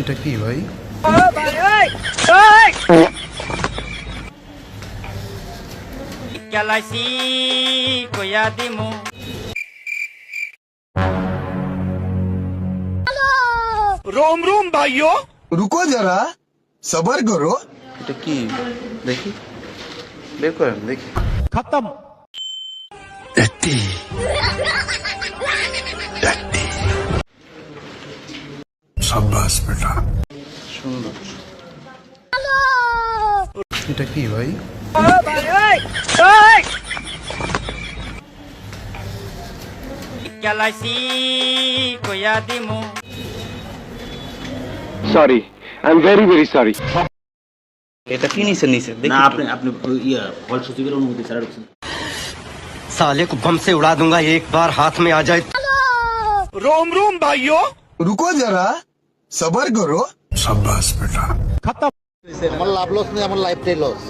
এটা কি ভাই? কেলাইছি কইয়া দিমু। রোম রোম ভাইও রুকো যারা সবার করো এটা কি? দেখি। বের করেন দেখি। খতম। शाबाश बेटा সুন্দর এটা কি ভাই কেলাইছি কইয়া দিমু sorry. I'm very, very sorry. এটা কি নিচে নিচে দেখি না একটু। আপনি আপনি ইয়া ফল সচিবের অনুমতি ছাড়া ঢুকছেন साले को बम से उड़ा दूंगा एक बार हाथ में आ जाए रुको जरा সবার করো সাব্বাস বেটা খতম আমার লাভ লস নেই আমার লাইফটাই লস